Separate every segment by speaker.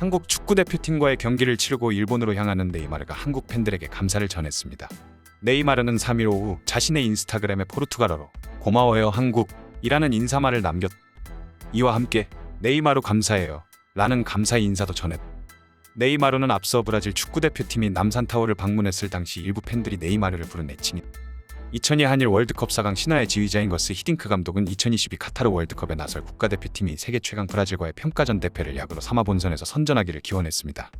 Speaker 1: 한국 축구 대표팀과의 경기를 치르고 일본으로 향하는 네이마르가 한국 팬들에게 감사를 전했습니다. 네이마르는 3일 오후 자신의 인스타그램에 포르투갈어로 고마워요 한국이라는 인사말을 남겼. 이와 함께 네이마르 감사해요 라는 감사 인사도 전했. 네이마르는 앞서 브라질 축구 대표팀이 남산타워를 방문했을 당시 일부 팬들이 네이마르를 부른 애칭이 2002 한일 월드컵 4강 신화의 지휘자인 거스 히딩크 감독은 2022 카타르 월드컵에 나설 국가대표팀이 세계 최강 브라질과의 평가전 대패를 약으로 삼아 본선에서 선전하기를 기원했습니다.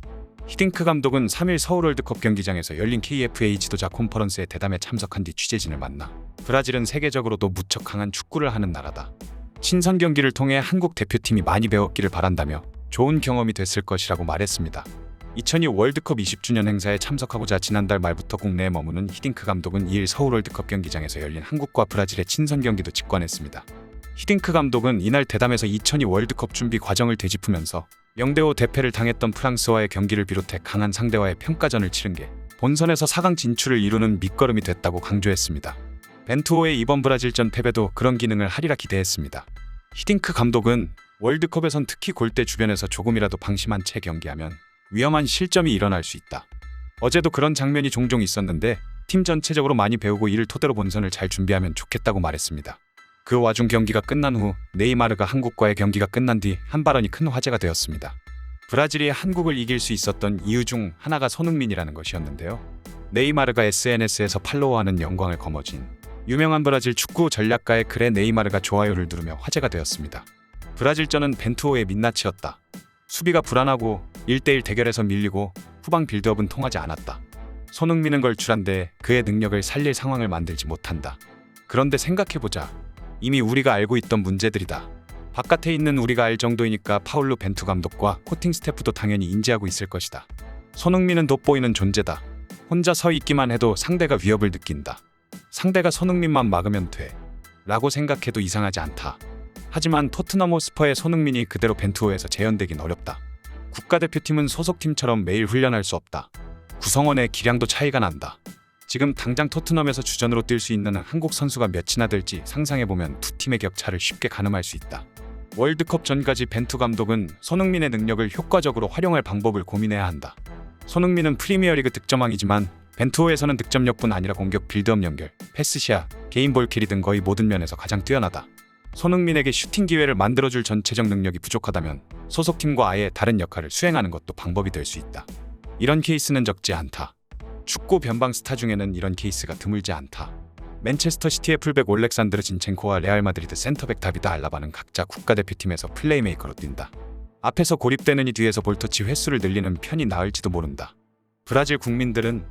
Speaker 1: 히딩크 감독은 3일 서울 월드컵 경기장에서 열린 KFA 지도자 콘퍼런스에 대담에 참석한 뒤 취재진을 만나 브라질은 세계적으로도 무척 강한 축구를 하는 나라다. 친선 경기를 통해 한국 대표팀이 많이 배웠기를 바란다며 좋은 경험이 됐을 것이라고 말했습니다. 2002 월드컵 20주년 행사에 참석하고자 지난달 말부터 국내에 머무는 히딩크 감독은 2일 서울 월드컵 경기장에서 열린 한국과 브라질의 친선 경기도 직관했습니다. 히딩크 감독은 이날 대담에서 2002 월드컵 준비 과정을 되짚으면서 0대5 대패를 당했던 프랑스와의 경기를 비롯해 강한 상대와의 평가전을 치른 게 본선에서 4강 진출을 이루는 밑거름이 됐다고 강조했습니다. 벤투호의 이번 브라질전 패배도 그런 기능을 하리라 기대했습니다. 히딩크 감독은 월드컵에선 특히 골대 주변에서 조금이라도 방심한 채 경기하면 위험한 실점이 일어날 수 있다. 어제도 그런 장면이 종종 있었는데 팀 전체적으로 많이 배우고 이를 토대로 본선을 잘 준비하면 좋겠다고 말했습니다. 그 와중 경기가 끝난 후 네이마르가 한국과의 경기가 끝난 뒤 한 발언이 큰 화제가 되었습니다. 브라질이 한국을 이길 수 있었던 이유 중 하나가 손흥민이라는 것이었는데요. 네이마르가 SNS에서 팔로워하는 영광을 거머쥔 유명한 브라질 축구 전략가의 글에 네이마르가 좋아요를 누르며 화제가 되었습니다. 브라질전은 벤투호의 민낯이었다. 수비가 불안하고 1대1 대결에서 밀리고 후방 빌드업은 통하지 않았다. 손흥민은 걸출한데 그의 능력을 살릴 상황을 만들지 못한다. 그런데 생각해보자. 이미 우리가 알고 있던 문제들이다. 바깥에 있는 우리가 알 정도이니까 파울루 벤투 감독과 코팅 스태프도 당연히 인지하고 있을 것이다. 손흥민은 돋보이는 존재다. 혼자 서 있기만 해도 상대가 위협을 느낀다. 상대가 손흥민만 막으면 돼. 라고 생각해도 이상하지 않다. 하지만 토트넘 호스퍼의 손흥민이 그대로 벤투호에서 재현되긴 어렵다. 국가대표팀은 소속팀처럼 매일 훈련할 수 없다. 구성원의 기량도 차이가 난다. 지금 당장 토트넘에서 주전으로 뛸 수 있는 한국 선수가 몇이나 될지 상상해보면 두 팀의 격차를 쉽게 가늠할 수 있다. 월드컵 전까지 벤투 감독은 손흥민의 능력을 효과적으로 활용할 방법을 고민해야 한다. 손흥민은 프리미어리그 득점왕이지만 벤투호에서는 득점력뿐 아니라 공격 빌드업 연결, 패스시야, 개인 볼 캐리 등 거의 모든 면에서 가장 뛰어나다. 손흥민에게 슈팅 기회를 만들어줄 전체적 능력이 부족하다면 소속팀과 아예 다른 역할을 수행하는 것도 방법이 될 수 있다. 이런 케이스는 적지 않다. 축구 변방 스타 중에는 이런 케이스가 드물지 않다. 맨체스터 시티의 풀백 올렉산드르 진첸코와 레알 마드리드 센터백 다비드 알라바는 각자 국가대표팀에서 플레이메이커로 뛴다. 앞에서 고립되는 이 뒤에서 볼터치 횟수를 늘리는 편이 나을지도 모른다. 브라질 국민들은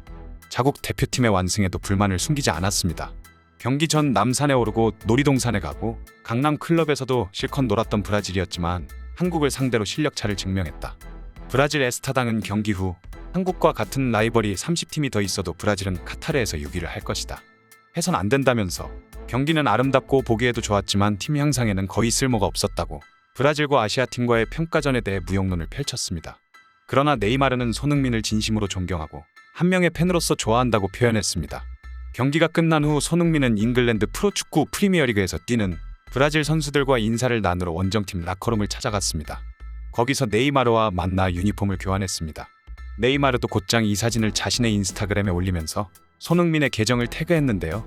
Speaker 1: 자국 대표팀의 완승에도 불만을 숨기지 않았습니다. 경기 전 남산에 오르고 놀이동산에 가고 강남 클럽에서도 실컷 놀았던 브라질이었지만 한국을 상대로 실력차를 증명했다. 브라질 에스타당은 경기 후 한국과 같은 라이벌이 30팀이 더 있어도 브라질은 카타르에서 6위를 할 것이다. 해선 안 된다면서 경기는 아름답고 보기에도 좋았지만 팀 향상에는 거의 쓸모가 없었다고 브라질과 아시아 팀과의 평가전에 대해 무용론을 펼쳤습니다. 그러나 네이마르는 손흥민을 진심으로 존경하고 한 명의 팬으로서 좋아한다고 표현했습니다. 경기가 끝난 후 손흥민은 잉글랜드 프로축구 프리미어리그에서 뛰는 브라질 선수들과 인사를 나누러 원정팀 라커룸을 찾아갔습니다. 거기서 네이마르와 만나 유니폼을 교환했습니다. 네이마르도 곧장 이 사진을 자신의 인스타그램에 올리면서 손흥민의 계정을 태그했는데요.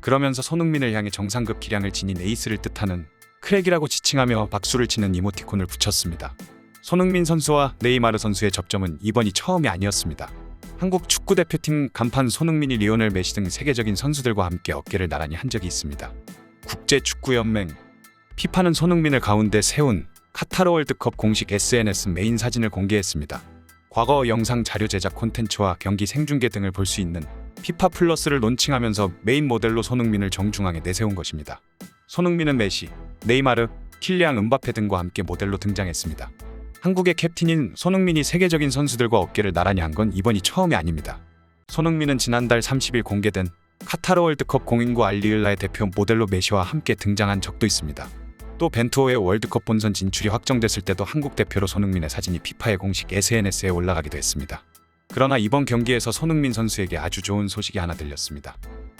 Speaker 1: 그러면서 손흥민을 향해 정상급 기량을 지닌 에이스를 뜻하는 크랙이라고 지칭하며 박수를 치는 이모티콘을 붙였습니다. 손흥민 선수와 네이마르 선수의 접점은 이번이 처음이 아니었습니다. 한국 축구 대표팀 간판 손흥민이 리오넬 메시 등 세계적인 선수들과 함께 어깨를 나란히 한 적이 있습니다. 국제 축구 연맹 피파는 손흥민을 가운데 세운 카타르 월드컵 공식 SNS 메인 사진을 공개했습니다. 과거 영상 자료 제작 콘텐츠와 경기 생중계 등을 볼 수 있는 피파 플러스를 론칭하면서 메인 모델로 손흥민을 정중앙에 내세운 것입니다. 손흥민은 메시, 네이마르, 킬리앙 은바페 등과 함께 모델로 등장했습니다. 한국의 캡틴인 손흥민이 세계적인 선수들과 어깨를 나란히 한 건 이번이 처음이 아닙니다. 손흥민은 지난달 30일 공개된 카타르 월드컵 공인구 알리을라의 대표 모델로 메시와 함께 등장한 적도 있습니다. 또 벤투호의 월드컵 본선 진출이 확정됐을 때도 한국 대표로 손흥민의 사진이 피파의 공식 SNS에 올라가기도 했습니다. 그러나 이번 경기에서 손흥민 선수에게 아주 좋은 소식이 하나 들렸습니다.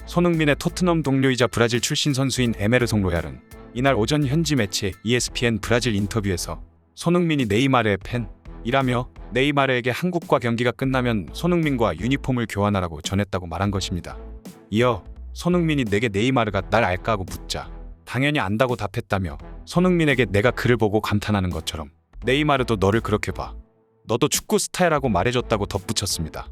Speaker 1: 손흥민의 토트넘 동료이자 브라질 출신 선수인 에메르송 로얄은 이날 오전 현지 매체 ESPN 브라질 인터뷰에서 손흥민이 네이마르의 팬, 이라며 네이마르에게 한국과 경기가 끝나면 손흥민과 유니폼을 교환하라고 전했다고 말한 것입니다. 이어 손흥민이 내게 네이마르가 날 알까 하고 묻자 당연히 안다고 답했다며 손흥민에게 내가 그를 보고 감탄하는 것처럼 네이마르도 너를 그렇게 봐. 너도 축구 스타일하고 말해줬다고 덧붙였습니다.